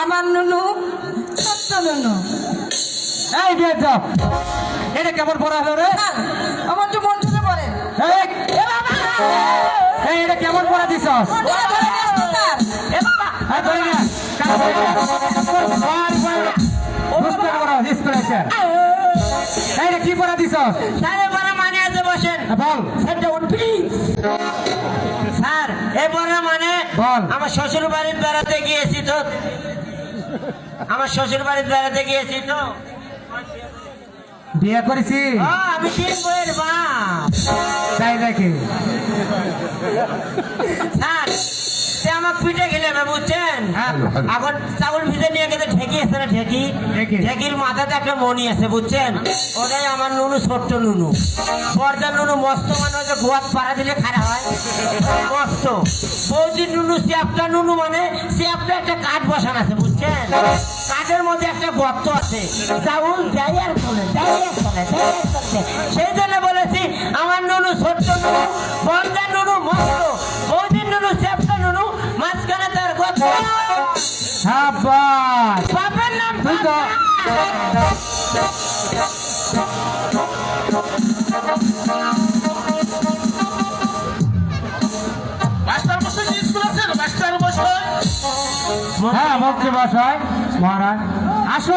আমার নুনু ছোট্ট নুনু। এই যাও এটা কেমন পড়া হলো রে? আমার তো মন ছুটে পড়েন এই, এটা কেমন পড়া হ্যাঁ এটা কি পড়া এবারে মানে আছে বসেন। হ্যাঁ, বল। স্যারটা উঠবি স্যার এবারে মানে বল। আমার শ্বশুর বাড়ির বেড়াতে গিয়েছি তো। আমার শ্বশুর বাড়ির বেড়াতে গিয়েছি তো। বিয়ে করেছি? আমি তিন বইয়ের বাপ তাই নাকি? স্যার সে আমার পিঠে খেলে না বুঝছেন? হ্যাঁ। এখন চাউল ভিজে নিয়ে গেছে ঢেকি আছে না ঢেকি? ঢেকি। ঢেকির মাথাতে একটা মনি আছে বুঝছেন? ওটাই আমার নুনু ছোট্ট নুনু। পর্দার নুনু মস্ত মানে গোয়াত পাড়া দিলে খারাপ হয়। মস্ত নুনু চ্যাপটা নুনু মানে চ্যাপটা একটা কাঠ বসান আছে বুঝছেন? কাঠের মধ্যে একটা গর্ত আছে। চাউল যাই আর চলে যাই আর চলে চলে। সেই জন্য বলেছি আমার নুনু ছোট্ট নুনু পর্দার নুনু মস্ত। বৌদির নুনু চ্যাপটা নুনু মাঝখানে তার গর্ত। বাপের নাম তুই তো হ্যাঁ মহারাজ আসো